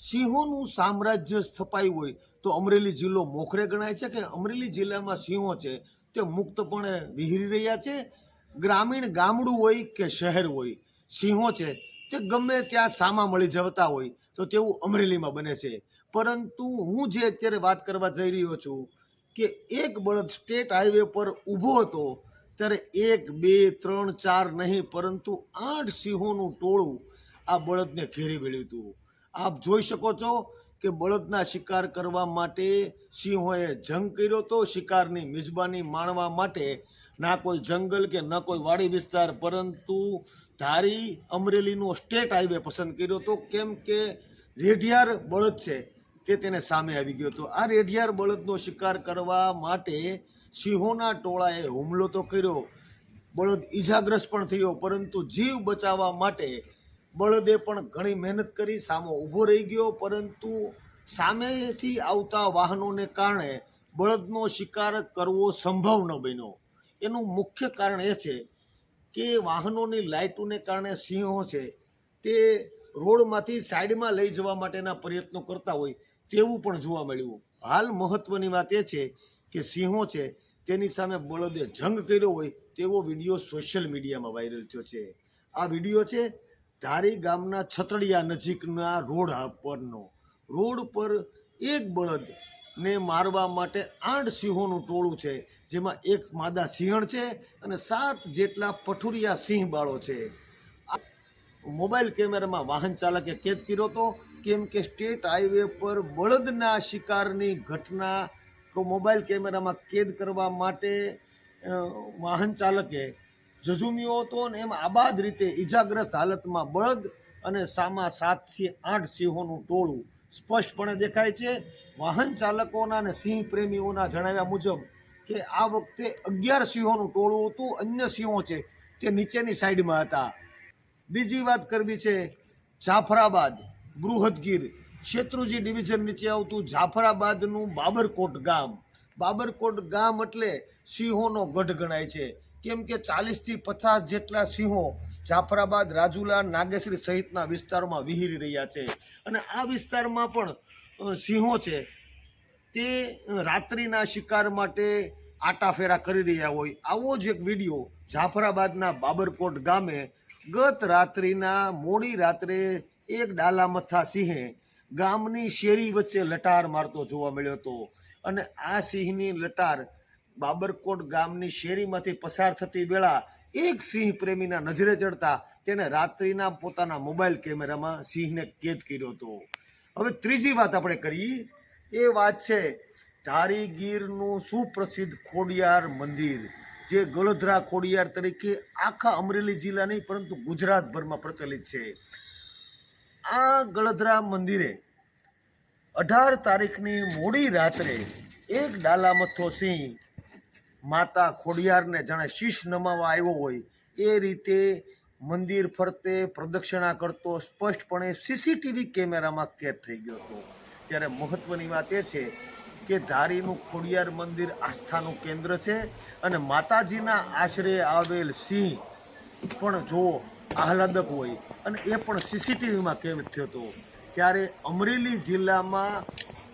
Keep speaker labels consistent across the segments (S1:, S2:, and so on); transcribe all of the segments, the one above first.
S1: સિંહોનું સામ્રાજ્ય સ્થપાયું હોય તો અમરેલી જિલ્લો મોખરે ગણાય છે કે અમરેલી જિલ્લામાં સિંહો છે તે મુક્તપણે વિહરી રહ્યા છે? ગ્રામીણ ગામડું હોય કે શહેર હોય, સિંહો છે, તે ગમે ત્યાં સામા મળી જતા હોય, તો તેવું અમરેલીમાં બને છે. પરંતુ હું જે અત્યારે વાત કરવા જઈ રહ્યો છું કે એક બળદ સ્ટેટ હાઈવે પર ઊભો હતો, ત્યારે એક, બે, ત્રણ, ચાર નહીં, પરંતુ આઠ સિંહોનું ટોળું આ બળદને ઘેરી વળ્યું હતું. આપ જોઈ શકો છો કે બળદના શિકાર કરવા માટે સિંહોએ જંગ કર્યો હતો શિકારની મિજબાની માણવા માટે ના કોઈ જંગલ કે ન કોઈ વાડી વિસ્તાર, પરંતુ ધારી અમરેલીનો સ્ટેટ હાઈવે પસંદ કર્યો હતો કેમ કે રેઢિયાર બળદ છે તે તેને સામે આવી ગયો હતો. આ રેઢિયાર બળદનો શિકાર કરવા માટે સિંહોના ટોળાએ હુમલો તો કર્યો. બળદ ઈજાગ્રસ્ત પણ થયો, પરંતુ જીવ બચાવવા માટે બળદે પણ ઘણી મહેનત કરી, સામો ઊભો રહી ગયો, પરંતુ સામેથી આવતા વાહનોને કારણે બળદનો શિકાર કરવો સંભવ ન બન્યો. એનું મુખ્ય કારણ એ છે કે વાહનોની લાઇટોને કારણે સિંહો છે, તે રોડમાંથી સાઈડમાં લઈ જવા માટેના પ્રયત્નો કરતા હોય તેવું પણ જોવા મળ્યું. હાલ મહત્વની વાત એ છે કે સિંહો છે, તેની સામે બળદે જંગ કર્યો હોય તેવો વીડિયો સોશિયલ મીડિયામાં વાયરલ થયો છે. આ વીડિયો છે ધારી ગામના છતડિયા નજીકના રોડ પરનો. રોડ પર એક બળદ ને મારવા માટે આઠ સિંહોનું ટોળું છે, જેમાં એક માદા સિંહણ છે અને સાત જેટલા પઠુરિયા સિંહ બાળો છે મોબાઈલ કેમેરામાં વાહન ચાલકે કેદ કર્યો હતો, કેમ કે સ્ટેટ હાઈવે પર બળદના શિકારની ઘટના મોબાઈલ કેમેરામાં કેદ કરવા માટે વાહન ચાલકે જજુમ્યો હતો અને એમ આબાદ રીતે ઈજાગ્રસ્ત હાલતમાં બળદ અને સામા સાતથી આઠ સિંહોનું ટોળું સ્પષ્ટપણે દેખાય છે. વાહન ચાલકોના અને સિંહ પ્રેમીઓના જણાવ્યા મુજબ કે આ વખતે અગિયાર સિંહોનું ટોળું હતું, અન્ય સિંહો છે તે નીચેની સાઈડમાં હતા. બીજી વાત કરવી છે, જાફરાબાદ બૃહદગીર શેત્રુજી ડિવિઝન નીચે આવતું જાફરાબાદનું બાબરકોટ ગામ. બાબરકોટ ગામ એટલે સિંહોનો ગઢ ગણાય છે. કેમ કે ચાલીસથી પચાસ જેટલા સિંહો જાફરાબાદ, રાજુલા, નાગેશ્રી સહિતના વિસ્તારોમાં વિહીરી રહ્યા છે. અને આ વિસ્તારમાં પણ સિંહો છે. તે રાત્રિના શિકાર માટે આટાફેરા કરી રહ્યા હોય. આવો જ એક વીડિયો જાફરાબાદના બાબરકોટ ગામે ગત રાત્રિના મોડી રાત્રે એક ડાલામથા સિંહે ગામની શેરી વચ્ચે લટાર મારતો જોવા મળ્યો હતો. અને આ સિંહની લટાર બાબરકોટ ગામની શેરીમાંથી પસાર થતી વેળા એક સિંહ પ્રેમીના નજરે ચડતા તેણે રાત્રિના પોતાના મોબાઈલ કેમેરામાં સિંહને કેદ કર્યો હતો. હવે ત્રીજી વાત આપણે કરી એ વાત છે ધારી ગીરનું સુપ્રસિદ્ધ ખોડિયાર મંદિર, જે ગળધરા ખોડિયાર તરીકે આખા અમરેલી જિલ્લા નહીં, પરંતુ ગુજરાતભરમાં પ્રચલિત છે. આ ગળધરા મંદિરે અઢાર તારીખની મોડી રાત્રે એક ડાલામથો સિંહ માતા ખોડિયારને જાણે શીશ નમાવા આવ્યો હોય, એ રીતે મંદિર ફરતે પ્રદક્ષિણા કરતો સ્પષ્ટપણે સીસીટીવી કેમેરામાં કેદ થઈ ગયો હતો. ત્યારે મહત્વની વાત એ છે કે ધારીનું ખોડિયાર મંદિર આસ્થાનું કેન્દ્ર છે અને માતાજીના આશરે આવેલ સિંહ પણ જો આહલાદક હોય અને એ પણ સીસીટીવીમાં કેદ થયો હતો. ત્યારે અમરેલી જિલ્લામાં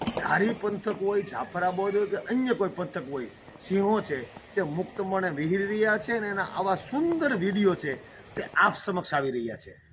S1: ધારી પંથક હોય, જાફરાબાદ હોય કે અન્ય કોઈ પંથક હોય, સિંહો છે, તે મુક્તપણે વિહીરી રહ્યા છે અને એના આવા સુંદર વીડિયો છે તે આપ સમક્ષ આવી રહ્યા છે.